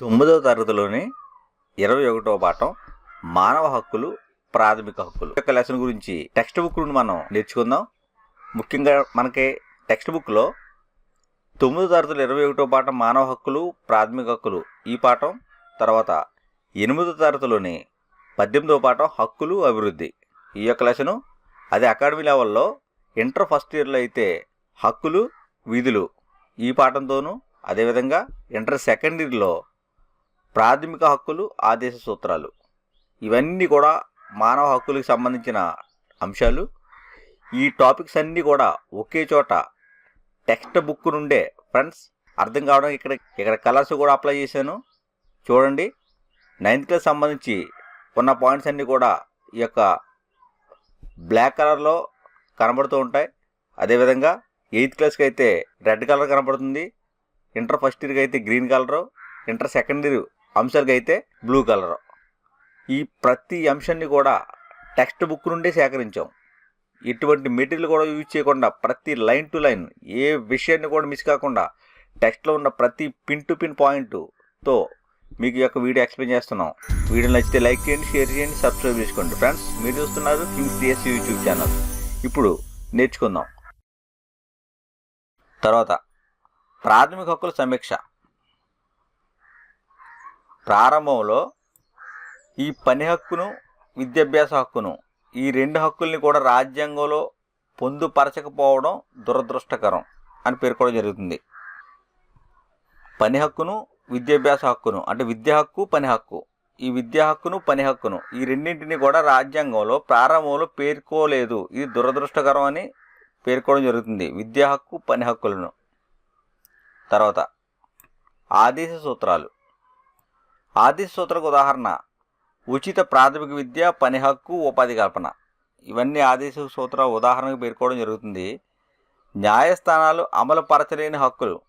తొమ్మిదవ తరగతిలోని ఇరవై ఒకటో పాఠం మానవ హక్కులు ప్రాథమిక హక్కులు. ఈ యొక్క లెసన్ గురించి టెక్స్ట్ బుక్ నుండి మనం నేర్చుకుందాం. ముఖ్యంగా మనకి టెక్స్ట్ బుక్లో తొమ్మిదో తరగతులు ఇరవై ఒకటో పాఠం మానవ హక్కులు ప్రాథమిక హక్కులు ఈ పాఠం తర్వాత ఎనిమిదో తరగతిలోని పద్దెనిమిదో పాఠం హక్కులు అభివృద్ధి. ఈ యొక్క లెసను అది అకాడమీ లెవెల్లో ఇంటర్ ఫస్ట్ ఇయర్లో అయితే హక్కులు విధులు ఈ పాఠంతోనూ అదేవిధంగా ఇంటర్ సెకండ్ ఇయర్లో ప్రాథమిక హక్కులు ఆదేశ సూత్రాలు. ఇవన్నీ కూడా మానవ హక్కులకు సంబంధించిన అంశాలు. ఈ టాపిక్స్ అన్నీ కూడా ఒకే చోట టెక్స్ట్ బుక్ నుండే ఫ్రెండ్స్ అర్థం కావడం ఇక్కడ ఇక్కడ కలర్స్ కూడా అప్లై చేశాను. చూడండి. నైన్త్ క్లాస్ సంబంధించి ఉన్న పాయింట్స్ అన్నీ కూడా ఈ యొక్క బ్లాక్ కలర్లో కనబడుతూ ఉంటాయి. అదేవిధంగా ఎయిత్ క్లాస్కి అయితే రెడ్ కలర్ కనబడుతుంది. ఇంటర్ ఫస్ట్ ఇయర్కి అయితే green colour. Inter second year అంశాలకి అయితే బ్లూ కలర్ ఈ ప్రతి అంశాన్ని కూడా టెక్స్ట్ బుక్ నుండే సేకరించాం. ఎటువంటి మెటీరియల్ కూడా యూజ్ చేయకుండా ప్రతి లైన్ టు లైన్ ఏ విషయాన్ని కూడా మిస్ కాకుండా టెక్స్ట్లో ఉన్న ప్రతి పిన్ టు పిన్ పాయింట్తో మీకు యొక్క వీడియో ఎక్స్ప్లెయిన్ చేస్తున్నాం. వీడియో నచ్చితే లైక్ చేయండి షేర్ చేయండి సబ్స్క్రైబ్ చేసుకోండి. ఫ్రెండ్స్ మీరు చూస్తున్నారు కింగ్స్ డిఎస్ యూట్యూబ్ ఛానల్ ఇప్పుడు నేర్చుకుందాం. తర్వాత ప్రాథమిక హక్కుల సమీక్ష. ప్రారంభంలో ఈ పని హక్కును విద్యాభ్యాస హక్కును ఈ రెండు హక్కుల్ని కూడా రాజ్యాంగంలో పొందుపరచకపోవడం దురదృష్టకరం అని పేర్కొనడం జరుగుతుంది. పని హక్కును విద్యాభ్యాస హక్కును అంటే విద్యా హక్కు పని హక్కు. ఈ విద్యా హక్కును పని హక్కును ఈ రెండింటిని కూడా రాజ్యాంగంలో ప్రారంభంలో పేర్కోలేదు. ఇది దురదృష్టకరం అని పేర్కోవడం జరుగుతుంది. విద్యా హక్కు పని హక్కులను. తర్వాత ఆదేశ సూత్రాలు. ఆదేశ సూత్రకు ఉదాహరణ ఉచిత ప్రాథమిక విద్య పని హక్కు ఉపాధి కల్పన. ఇవన్నీ ఆదేశ సూత్ర ఉదాహరణకు పేర్కోవడం జరుగుతుంది. న్యాయస్థానాలు అమలు పరచలేని హక్కులు.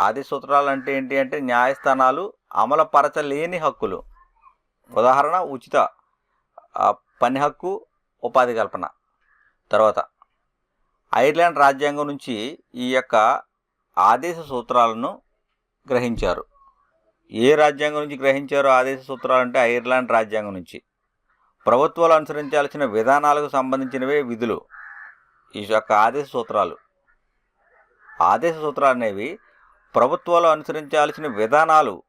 ఆదేశ సూత్రాలు అంటే ఏంటి అంటే న్యాయస్థానాలు అమలు పరచలేని హక్కులు. ఉదాహరణ ఉచిత పని హక్కు ఉపాధి కల్పన. తర్వాత ఐర్లాండ్ రాజ్యాంగం నుంచి ఈ యొక్క ఆదేశ సూత్రాలను గ్రహించారు. ఏ రాజ్యాంగం నుంచి గ్రహించారో ఆదేశ సూత్రాలు అంటే ఐర్లాండ్ రాజ్యాంగం నుంచి. ప్రభుత్వాలు అనుసరించాల్సిన విధానాలకు సంబంధించినవే విధులు. ఈ యొక్క ఆదేశ సూత్రాలు. ఆదేశ సూత్రాలు అనేవి ప్రభుత్వాలు అనుసరించాల్సిన విధానాలు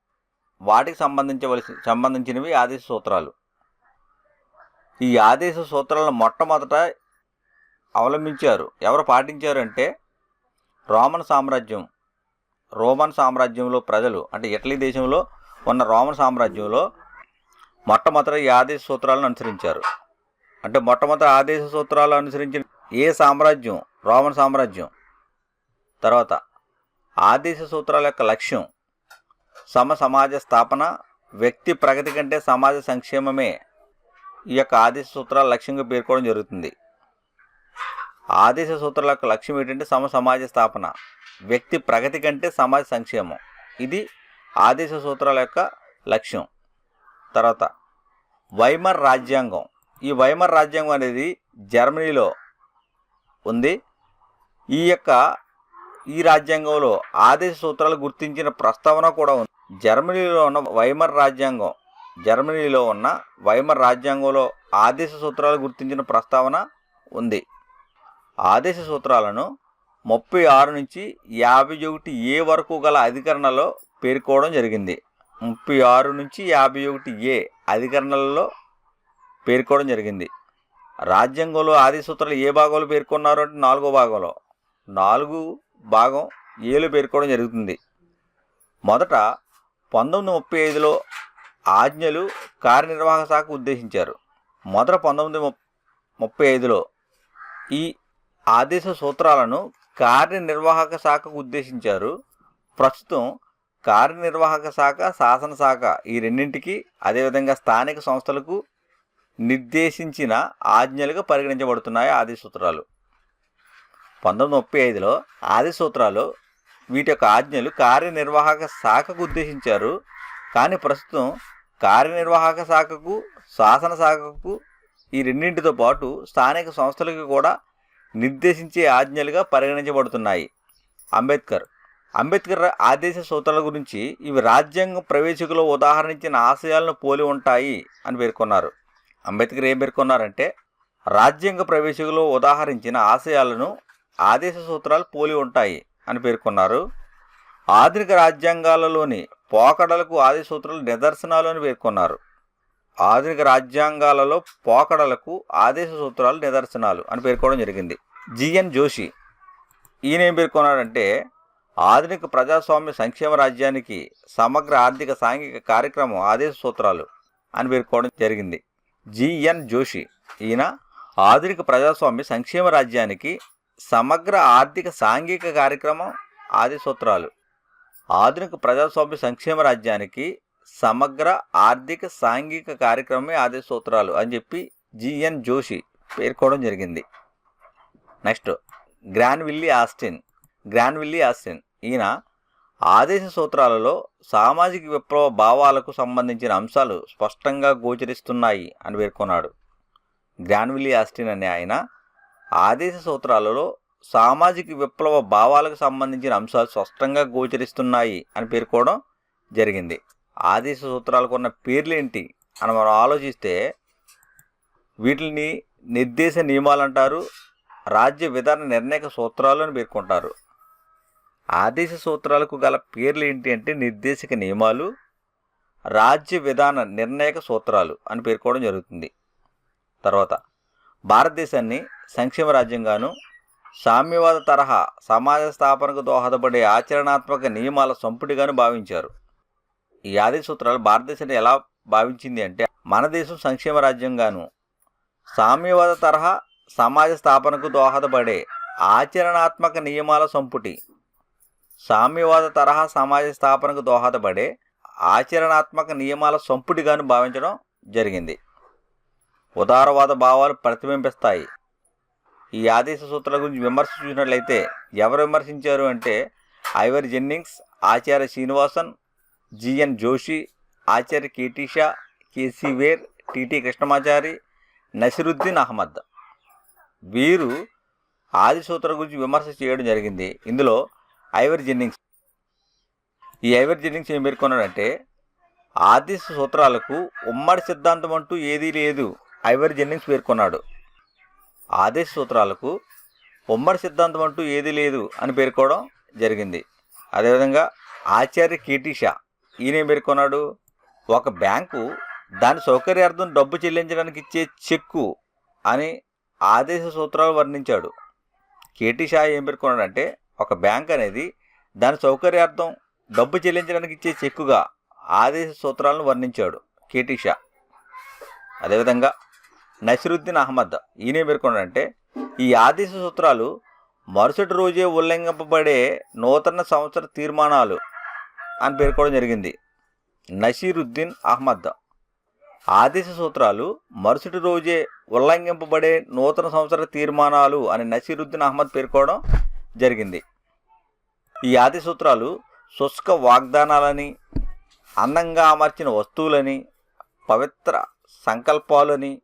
వాటికి సంబంధించవలసి సంబంధించినవి ఆదేశ సూత్రాలు. ఈ ఆదేశ సూత్రాలను మొట్టమొదట అవలంబించారు. ఎవరు పాటించారు అంటే రోమన్ సామ్రాజ్యం. రోమన్ సామ్రాజ్యంలో ప్రజలు అంటే ఇటలీ దేశంలో ఉన్న రోమన్ సామ్రాజ్యంలో మొట్టమొదట ఈ ఆదేశ సూత్రాలను అనుసరించారు. అంటే మొట్టమొదటి ఆదేశ సూత్రాలు అనుసరించిన ఏ సామ్రాజ్యం? రోమన్ సామ్రాజ్యం. తర్వాత ఆదేశ సూత్రాల యొక్క లక్ష్యం సమ సమాజ స్థాపన వ్యక్తి ప్రగతి కంటే సమాజ సంక్షేమమే ఈ యొక్క ఆదేశ సూత్రాల లక్ష్యంగా పేర్కోవడం జరుగుతుంది. ఆదేశ సూత్రాల యొక్క లక్ష్యం ఏంటంటే సమ సమాజ స్థాపన. వ్యక్తి ప్రగతి కంటే సమాజ సంక్షేమం. ఇది ఆదేశ సూత్రాల యొక్క లక్ష్యం. తర్వాత వైమర్ రాజ్యాంగం. ఈ వైమర్ రాజ్యాంగం అనేది జర్మనీలో ఉంది. ఈ యొక్క ఈ రాజ్యాంగంలో ఆదేశ సూత్రాలు గుర్తించిన ప్రస్తావన కూడా ఉంది. జర్మనీలో ఉన్న వైమర్ రాజ్యాంగం జర్మనీలో ఉన్న వైమర్ రాజ్యాంగంలో ఆదేశ సూత్రాలు గుర్తించిన ప్రస్తావన ఉంది. ఆదేశ సూత్రాలను ముప్పై ఆరు నుంచి యాభై ఒకటి ఏ వరకు గల అధికరణలో పేర్కోవడం జరిగింది. ముప్పై ఆరు నుంచి యాభై ఒకటి ఏ అధికరణలలో పేర్కోవడం జరిగింది. రాజ్యాంగంలో ఆది సూత్రాలు ఏ భాగంలో పేర్కొన్నారు అంటే నాలుగో భాగంలో. నాలుగు భాగం ఏలు పేర్కోవడం జరుగుతుంది. మొదట పంతొమ్మిది ముప్పై ఐదులో ఆజ్ఞలు కార్యనిర్వాహక శాఖ ఉద్దేశించారు. మొదట పంతొమ్మిది ముప్పై ఐదులో ఈ ఆదేశ సూత్రాలను కార్యనిర్వాహక శాఖకు ఉద్దేశించారు. ప్రస్తుతం కార్యనిర్వాహక శాఖ శాసనశాఖ ఈ రెండింటికి అదేవిధంగా స్థానిక సంస్థలకు నిర్దేశించిన ఆజ్ఞలుగా పరిగణించబడుతున్నాయి ఆది సూత్రాలు. పంతొమ్మిది ముప్పై ఐదులో ఆది సూత్రాలు వీటి యొక్క ఆజ్ఞలు కార్యనిర్వాహక శాఖకు ఉద్దేశించారు. కానీ ప్రస్తుతం కార్యనిర్వాహక శాఖకు శాసన శాఖకు ఈ రెండింటితో పాటు స్థానిక సంస్థలకు కూడా నిర్దేశించే ఆజ్ఞలుగా పరిగణించబడుతున్నాయి. అంబేద్కర్. అంబేద్కర్ ఆదేశ సూత్రాల గురించి ఇవి రాజ్యాంగ ప్రవేశికలో ఉదాహరించిన ఆశయాలను పోలి ఉంటాయి అని పేర్కొన్నారు. అంబేద్కర్ ఏం పేర్కొన్నారంటే రాజ్యాంగ ప్రవేశికలో ఉదాహరించిన ఆశయాలను ఆదేశ సూత్రాలు పోలి ఉంటాయి అని పేర్కొన్నారు. ఆధునిక రాజ్యాంగాలలోని పోకడలకు ఆదేశ సూత్రాలు నిదర్శనాలు అని పేర్కొన్నారు. ఆధునిక రాజ్యాంగాలలో పోకడలకు ఆదేశ సూత్రాలు నిదర్శనాలు అని పేర్కోవడం జరిగింది. జిఎన్ జోషి ఈయన ఏం పేర్కొన్నాడంటే ఆధునిక ప్రజాస్వామ్య సంక్షేమ రాజ్యానికి సమగ్ర ఆర్థిక సాంఘిక కార్యక్రమం ఆదేశ సూత్రాలు అని పేర్కోవడం జరిగింది. జిఎన్ జోషి ఈయన ఆధునిక ప్రజాస్వామ్య సంక్షేమ రాజ్యానికి సమగ్ర ఆర్థిక సాంఘిక కార్యక్రమం ఆదేశ సూత్రాలు. ఆధునిక ప్రజాస్వామ్య సంక్షేమ రాజ్యానికి సమగ్ర ఆర్థిక సాంఘిక కార్యక్రమమే ఆదేశ సూత్రాలు అని చెప్పి జిఎన్ జోషి పేర్కోవడం జరిగింది. Next Granville Austin Granville Austin. ఈయన ఆదేశ సూత్రాలలో సామాజిక విప్లవ భావాలకు సంబంధించిన అంశాలు స్పష్టంగా గోచరిస్తున్నాయి అని పేర్కొన్నాడు. గ్రాన్విల్లీ ఆస్టిన్ అనే ఆయన ఆదేశ సూత్రాలలో సామాజిక విప్లవ భావాలకు సంబంధించిన అంశాలు స్పష్టంగా గోచరిస్తున్నాయి అని పేర్కోవడం జరిగింది. ఆదేశ సూత్రాలకు ఉన్న పేర్లేంటి అని మనం ఆలోచిస్తే వీటిని నిర్దేశ నియమాలు అంటారు రాజ్య విధాన నిర్ణయక సూత్రాలు అని పేర్కొంటారు. ఆదేశ సూత్రాలకు గల పేర్లు ఏంటి అంటే నిర్దేశక నియమాలు రాజ్య విధాన నిర్ణయక సూత్రాలు అని పేర్కోవడం జరుగుతుంది. తర్వాత భారతదేశాన్ని సంక్షేమ రాజ్యంగాను సామ్యవాద తరహా సమాజ స్థాపనకు దోహదపడే ఆచరణాత్మక నియమాల సంపుటిగాను భావించారు. ఈ ఆదేశ సూత్రాలు భారతదేశాన్ని ఎలా భావించింది అంటే మన దేశం సంక్షేమ రాజ్యంగాను సామ్యవాద తరహా సమాజ స్థాపనకు దోహదపడే ఆచరణాత్మక నియమాల సంపుటి సామ్యవాద తరహా సమాజ స్థాపనకు దోహదపడే ఆచరణాత్మక నియమాల సంపుటిగాను భావించడం జరిగింది. ఉదారవాద భావాలు ప్రతిబింబిస్తాయి. ఈ ఆదేశ సూత్రాల గురించి విమర్శ చూసినట్లయితే ఎవరు విమర్శించారు అంటే Ivor Jennings Acharya Srinivasan G N Joshi Acharya K T Shah KC wear T T Krishnamachari Nasiruddin Ahmed. వీరు ఆదిసూత్ర గురించి విమర్శ చేయడం జరిగింది. ఇందులో ఐవర్ జెన్నింగ్స్. ఈ ఐవర్ జెన్నింగ్స్ ఏం పేర్కొన్నాడంటే ఆది సూత్రాలకు ఉమ్మడి సిద్ధాంతం అంటూ ఏదీ లేదు ఐవర్ జెన్నింగ్స్ పేర్కొన్నాడు. ఆదేశ సూత్రాలకు ఉమ్మడి సిద్ధాంతం అంటూ ఏదీ లేదు అని పేర్కోవడం జరిగింది. అదేవిధంగా ఆచార్య కేటీషా ఈయనే పేర్కొన్నాడు ఒక బ్యాంకు దాని సౌకర్యార్థం డబ్బు చెల్లించడానికి ఇచ్చే చెక్కు అని ఆదేశ సూత్రాలు వర్ణించాడు. కేటీ షా ఏం పేర్కొన్నాడంటే ఒక బ్యాంక్ అనేది దాని సౌకర్యార్థం డబ్బు చెల్లించడానికి ఇచ్చే చెక్కుగా ఆదేశ సూత్రాలను వర్ణించాడు కేటీ షా. అదేవిధంగా నసిరుద్దీన్ అహ్మద్ ఈయనే పేర్కొన్నాడంటే ఈ ఆదేశ సూత్రాలు మరుసటి రోజే ఉల్లంఘింపబడే నూతన సంవత్సర తీర్మానాలు అని పేర్కోవడం జరిగింది. నసీరుద్దీన్ అహ్మద్. ఆదేశ సూత్రాలు మరుసటి రోజే ఉల్లంఘింపబడే నూతన సంవత్సర తీర్మానాలు అని నసీరుద్దీన్ అహ్మద్ పేర్కోవడం జరిగింది. ఈ ఆదేశ సూత్రాలు శుష్క వాగ్దానాలని అందంగా అమర్చిన వస్తువులని పవిత్ర సంకల్పాలని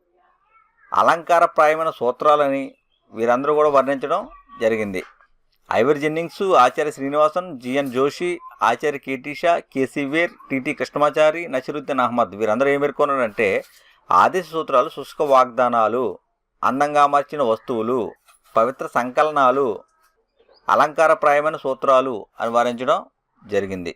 అలంకారప్రాయమైన సూత్రాలని వీరందరూ కూడా వర్ణించడం జరిగింది. Ivor Jennings Acharya Srinivasan G N Joshi Acharya K T Shah KC wear T T Krishnamachari Nasiruddin Ahmed. వీరందరూ ఏం పేర్కొన్నారంటే ఆదేశ సూత్రాలు శుష్క వాగ్దానాలు అందంగా అమర్చిన వస్తువులు పవిత్ర సంకలనాలు అలంకారప్రాయమైన సూత్రాలు అని వారించడం జరిగింది.